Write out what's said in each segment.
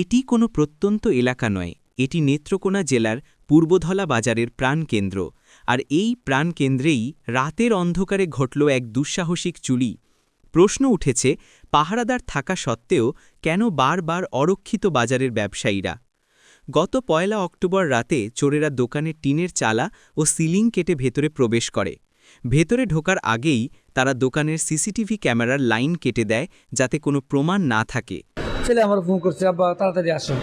এটি কোনো প্রত্যন্ত এলাকা নয়, এটি নেত্রকোনা জেলার পূর্বধলা বাজারের প্রাণকেন্দ্র, আর এই প্রাণকেন্দ্রেই রাতের অন্ধকারে ঘটল এক দুঃসাহসিক চুরি প্রশ্ন উঠেছে, পাহারাদার থাকা সত্ত্বেও কেন বারবার অরক্ষিত বাজারের ব্যবসায়ীরা? গত পয়লা অক্টোবর রাতে চোরেরা দোকানে টিনের চালা ও সিলিং কেটে ভেতরে প্রবেশ করে। ভেতরে ঢোকার আগেই তারা দোকানের সিসিটিভি ক্যামেরার লাইন কেটে দেয় যাতে কোনো প্রমাণ না থাকে। ছেলে আমার ফোন করছে, আব্বা, তাড়াতাড়ি আসো।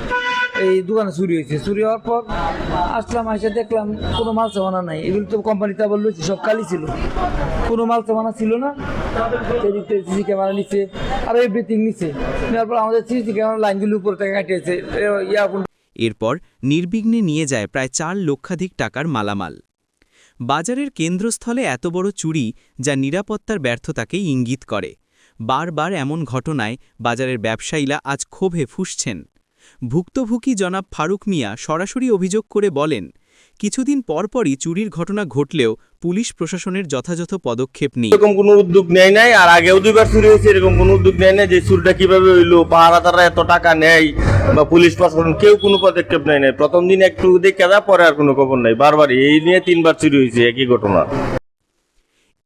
এই দোকানে চুরি হয়েছে। চুরি হওয়ার পর আসলাম এসে দেখলাম কোনো মাল সামানা নাই। এগুলো তো কোম্পানিতে আবার লইছি, সব খালি ছিল। কোনো মাল সামানা ছিল না। সিসি ক্যামেরা নিচ্ছে আর এভরিথিং নিচ্ছে নেওয়ার পর আমাদের সিসি ক্যামেরা লাইনগুলো উপর থেকে কাটিয়েছে। এরপর নির্বিঘ্নে নিয়ে যায় প্রায় চার লক্ষাধিক টাকার মালামাল। বাজারের কেন্দ্রস্থলে এত বড় চুরি যা নিরাপত্তার ব্যর্থতাকেই ইঙ্গিত করে। বারবার এমন ঘটনায় বাজারের ব্যবসায়ীরা আজ ক্ষোভে ফুসছেন। ভুক্তভোগী জনাব ফারুক মিয়া সরাসরি অভিযোগ করে বলেন, কিছুদিন পরপরই চুরির ঘটনা ঘটলেও পুলিশ প্রশাসনের যথাযথ পদক্ষেপ নেই। এরকম কোনো উদ্যোগ নেয় নাই, আর আগেও দুইবার চুরি হয়েছে, এরকম কোনো উদ্যোগ নেয় নাই যে চুরিটা কীভাবে হইল, পাহারাদাররা এত টাকা নেয়, বা পুলিশ প্রশাসন কেউ কোনো পদক্ষেপ নেয় নাই। প্রথম দিন একটু দেখে যা, পরে আর কোনো খবর নাই। বারবার এই নিয়ে তিনবার চুরি হয়েছে, একই ঘটনা।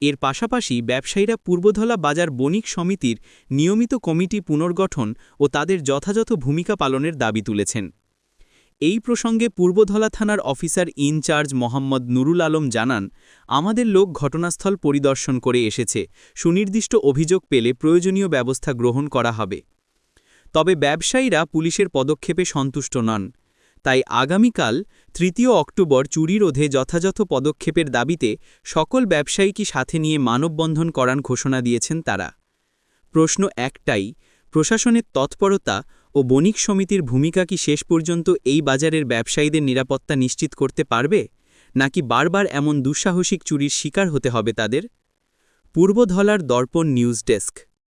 এর পাশাপাশি ব্যবসায়ীরা পূর্বধলা বাজার বণিক সমিতির নিয়মিত কমিটি পুনর্গঠন ও তাদের যথাযথ ভূমিকা পালনের দাবি তুলেছেন। এই প্রসঙ্গে পূর্বধলা থানার officer in charge Mohammad Nurul Alam জানান, আমাদের লোক ঘটনাস্থল পরিদর্শন করে এসেছে। সুনির্দিষ্ট অভিযোগ পেলে প্রয়োজনীয় ব্যবস্থা গ্রহণ করা হবে। তবে ব্যবসায়ীরা পুলিশের পদক্ষেপে সন্তুষ্ট নন। তাই আগামীকাল, তৃতীয় অক্টোবর চুরি রোধে যথাযথ পদক্ষেপের দাবিতে সকল ব্যবসায়ীকে সাথে নিয়ে মানববন্ধন করার ঘোষণা দিয়েছেন তারা। প্রশ্ন একটাই, প্রশাসনের তৎপরতা ও বণিক সমিতির ভূমিকা কি শেষ পর্যন্ত এই বাজারের ব্যবসায়ীদের নিরাপত্তা নিশ্চিত করতে পারবে, নাকি বারবার এমন দুঃসাহসিক চুরির শিকার হতে হবে তাদের? পূর্বধলার দর্পণ নিউজ ডেস্ক।